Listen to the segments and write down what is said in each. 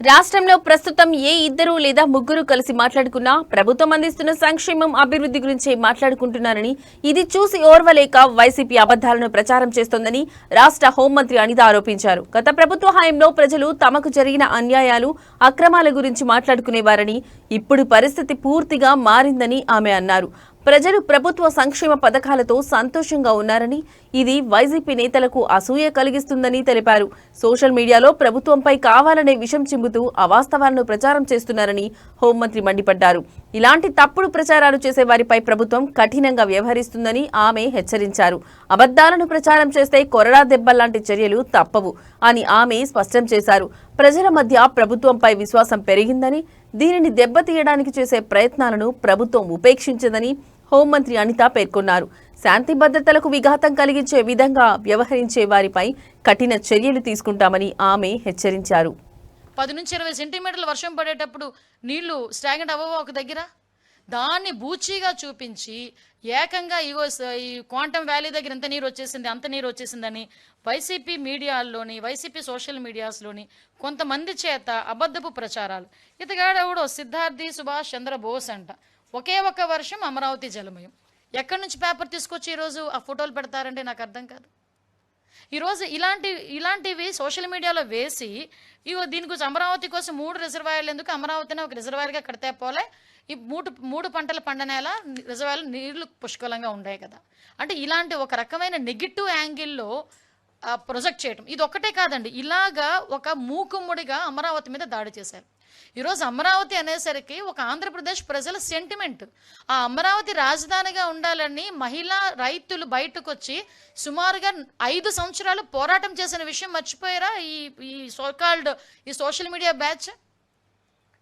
రాష్ట్రంలో ప్రస్తుతం ఏ ఇద్దరు లేదా ముగ్గురు కలిసి మాట్లాడుకున్నా ప్రభుత్వం అందిస్తున్న సంక్షేమం అభివృద్ధి గురించే మాట్లాడుకుంటున్నారని ఇది చూసి ఓర్వలేక వైసీపీ అబద్దాలను ప్రచారం చేస్తోందని రాష్ట్ర హోంమంత్రి అనిత ఆరోపించారు. గత ప్రభుత్వ హయాంలో ప్రజలు తమకు జరిగిన అన్యాయాలు అక్రమాల గురించి మాట్లాడుకునేవారని ఇప్పుడు పరిస్థితి పూర్తిగా మారిందని ఆమె అన్నారు. ప్రజలు ప్రభుత్వ సంక్షేమ పథకాలతో సంతోషంగా ఉన్నారని ఇది వైసీపీ నేతలకు అసూయ కలిగిస్తుందని తెలిపారు. సోషల్ మీడియాలో ప్రభుత్వంపై కావాలనే విషం చిమ్ముతూ అవాస్తవాలను ప్రచారం చేస్తున్నారని హోంమంత్రి మండిపడ్డారు. ఇలాంటి తప్పుడు ప్రచారాలు చేసే వారిపై ప్రభుత్వం కఠినంగా వ్యవహరిస్తుందని ఆమె హెచ్చరించారు. అబద్దాలను ప్రచారం చేస్తే కొరడా దెబ్బలాంటి చర్యలు తప్పవు అని ఆమె స్పష్టం చేశారు. ప్రజల మధ్య ప్రభుత్వంపై విశ్వాసం పెరిగిందని దీనిని దెబ్బతీయడానికి చేసే ప్రయత్నాలను ప్రభుత్వం ఉపేక్షించదని హోంమంత్రి అనిత పేర్కొన్నారు. శాంతి భద్రతలకు విఘాతం కలిగించే విధంగా వ్యవహరించే వారిపై కఠిన చర్యలు తీసుకుంటామని ఆమె హెచ్చరించారు. పది నుంచి ఇరవై సెంటీమీటర్ల వర్షం పడేటప్పుడు నీళ్ళు స్టాగ్నెంట్ అవ్వవు ఒక దగ్గర? దాన్ని బూచీగా చూపించి ఏకంగా ఇగో ఈ క్వాంటమ్ వ్యాలీ దగ్గర ఎంత నీరు వచ్చేసింది అంత నీరు వచ్చేసిందని వైసీపీ మీడియాల్లోని వైసీపీ సోషల్ మీడియాస్లోని కొంతమంది చేత అబద్ధపు ప్రచారాలు. ఇతగాడెవడో సిద్ధార్థి సుభాష్ చంద్ర బోస్ అంట. ఒకే ఒక వర్షం అమరావతి జలమయం. ఎక్కడి నుంచి పేపర్ తీసుకొచ్చి ఈరోజు ఆ ఫోటోలు పెడతారంటే నాకు అర్థం కాదు. ఈరోజు ఇలాంటి ఇలాంటివి సోషల్ మీడియాలో వేసి ఇగో దీని గురించి అమరావతి కోసం మూడు రిజర్వాయర్లు ఎందుకు? అమరావతిని ఒక రిజర్వాయర్గా కడితే పోలే. ఈ మూడు మూడు పంటలు పండనేల రిజర్వాయర్లు నీళ్ళు పుష్కలంగా ఉండే కదా. అంటే ఇలాంటి ఒక రకమైన నెగిటివ్ యాంగిల్లో ప్రొజెక్ట్ చేయటం. ఇది ఒక్కటే కాదండి. ఇలాగా ఒక మూకుమ్ముడిగా అమరావతి మీద దాడి చేశారు. ఈరోజు అమరావతి అనేసరికి ఒక ఆంధ్రప్రదేశ్ ప్రజల సెంటిమెంట్ ఆ అమరావతి రాజధానిగా ఉండాలని మహిళా రైతులు బయటకు వచ్చి సుమారుగా ఐదు సంవత్సరాలు పోరాటం చేసిన విషయం మర్చిపోయారా? ఈ ఈ సోకాల్డ్ ఈ సోషల్ మీడియా బ్యాచ్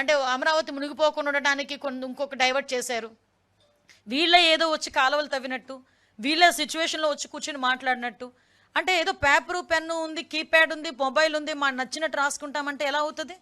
అంటే అమరావతి మునిగిపోకుండా ఉండడానికి కొన్ని ఇంకొక డైవర్ట్ చేశారు. వీళ్ళే ఏదో వచ్చి కాలువలు తవ్వినట్టు వీళ్ళే సిచ్యువేషన్లో వచ్చి కూర్చొని మాట్లాడినట్టు. అంటే ఏదో పేపరు పెన్ను ఉంది కీప్యాడ్ ఉంది మొబైల్ ఉంది మా నచ్చినట్టు రాసుకుంటామంటే ఎలా అవుతుంది?